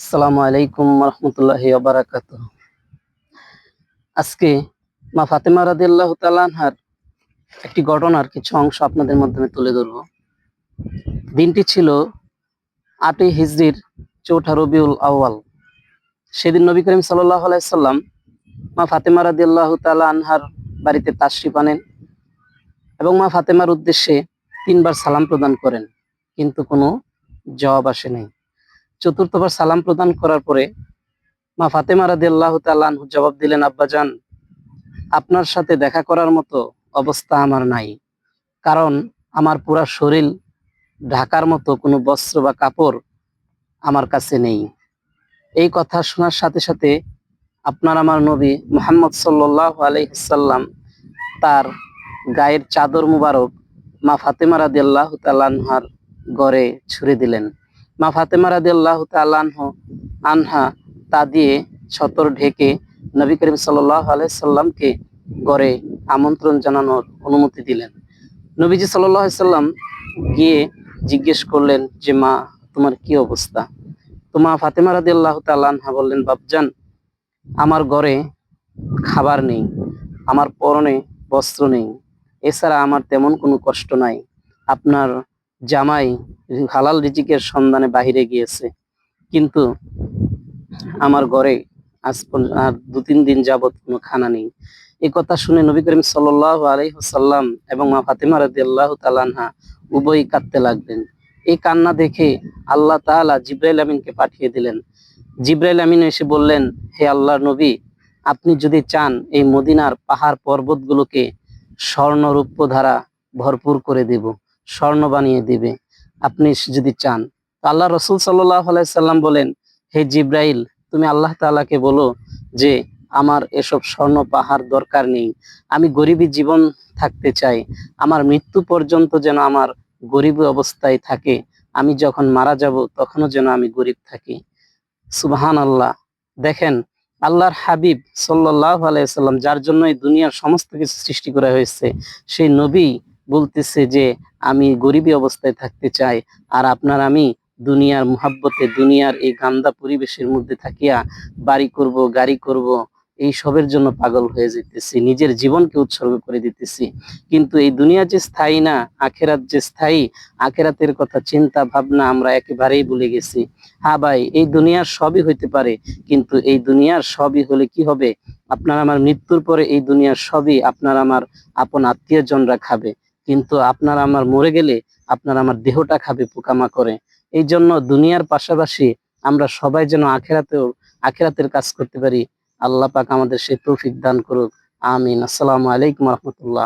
আসসালামু আলাইকুম রহমতুল্লাহি বারাকাত আজকে মা ফাতেমা রাদিয়াল্লাহু তাআলা আনহার একটি ঘটনার কিছু অংশ আপনাদের মাধ্যমে তুলে ধরব। দিনটি ছিল আটই হিজরির চৌঠা রবিউল আউয়াল। সেদিন নবী করিম সাল্লাল্লাহু আলাইহি সাল্লাম মা ফাতেমা রাদিয়াল্লাহু তাআলা আনহার বাড়িতে তাশরিফ আনেন এবং মা ফাতেমার উদ্দেশ্যে তিনবার সালাম প্রদান করেন, কিন্তু কোনো জবাব আসে নাই। চতুর্থবার সালাম প্রদান করার পরে মা ফাতেমা রাদি আল্লাহ তালু জবাব দিলেন আব্বাজান আপনার সাথে দেখা করার মতো অবস্থা আমার নাই। কারণ আমার পুরা শরীর ঢাকার মতো কোনো বস্ত্র বা কাপড় আমার কাছে নেই। এই কথা শোনার সাথে সাথে আপনার আমার নবী মোহাম্মদ সাল্লাহ আলহিসাল্লাম তার গায়ের চাদর মুবারক মা ফাতেমা রাদি আল্লাহ তালানহার গড়ে ছুড়ে দিলেন। মা ফাতেমা রাদি আল্লাহ তালাহ আনহা, তা দিয়ে ছতর ঢেকে নবী করিম সাল্লাহ আলাইসাল্লামকে গড়ে আমন্ত্রণ জানানোর অনুমতি দিলেন। নবীজি সাল্লাম গিয়ে জিজ্ঞেস করলেন যে, মা, তোমার কি অবস্থা? তো মা ফাতেমা রাদি আল্লাহ তালাহা বললেন বাবজান আমার ঘরে খাবার নেই, আমার পরনে বস্ত্র নেই, এছাড়া আমার তেমন কোনো কষ্ট নাই। আপনার জামাই হালাল রিজিকের সন্ধানে বাহিরে গিয়েছে। কিন্তু আমার ঘরে আজ আর দু তিন দিন যাবত কোনো খানা নেই। এই কথা শুনে নবী করিম সাল্লাহ আলহিহাল্লাম এবং মা ফাতেমা রাদি আল্লাহ তালানহা উভয়ই কাঁদতে লাগলেন। এই কান্না দেখে আল্লাহ তাআলা জিব্রাইল আমিনকে পাঠিয়ে দিলেন। জিব্রাইল আমিন এসে বললেন, হে আল্লাহর নবী, আপনি যদি চান এই মদিনার পাহাড় পর্বতগুলোকে স্বর্ণরূপ্য ধারা ভরপুর করে দেব। স্বর্ণ বানিয়ে দিবে। আপনি যদি চান। আল্লাহ রসুল সাল্লাহ সাল্লাম বলেন, হে জিব্রাইল, তুমি আল্লাহ তাআলাকে বলো যে, আমার এসব স্বর্ণ পাহাড় দরকার নেই। আমি গরিবী জীবন থাকতে চাই। আমার মৃত্যু পর্যন্ত যেন আমার গরিব অবস্থায় থাকে। আমি যখন মারা যাব, তখনও যেন আমি গরিব থাকি। সুবহান আল্লাহ দেখেন, আল্লাহর হাবিব সাল্লাহ আলাইসাল্লাম যার জন্য এই দুনিয়ার সমস্ত কিছু সৃষ্টি করা হয়েছে, সেই নবী বলতেছে যে, আমি গরিবী অবস্থায় থাকতে চাই আর আপনার আমি দুনিয়ার মোহাব্বতে, দুনিয়ার এই গান্দা পরিবেশের মধ্যে থাকিয়া বাড়ি করব, গাড়ি করব, এই সবের জন্য পাগল হয়ে যেতেছি নিজের জীবনকে উৎসর্গ করে দিতেছি। কিন্তু এই দুনিয়া যে স্থায়ী না, আখেরাত যে স্থায়ী, আখেরাতের কথা চিন্তা, ভাবনা আমরা একেবারেই ভুলে গেছি। হ্যাঁ ভাই, এই দুনিয়ার সবই হইতে পারে, কিন্তু এই দুনিয়ার সবই হলে কি হবে? আপনার আমার মৃত্যুর পরে এই দুনিয়ার সবই আপনার আমার আপন আত্মীয় জনরা খাবে। কিন্তু আপনার আমার মরে গেলে আপনার আমার দেহটা খাবে, পোকামা করে। এই জন্য দুনিয়ার পাশাপাশি আমরা সবাই যেন আখেরাতেও, আখেরাতের কাজ করতে পারি। আল্লাহ পাক আমাদের সে তৌফিক দান করুক। আমিন। আসসালামু আলাইকুম রহমতুল্লাহ।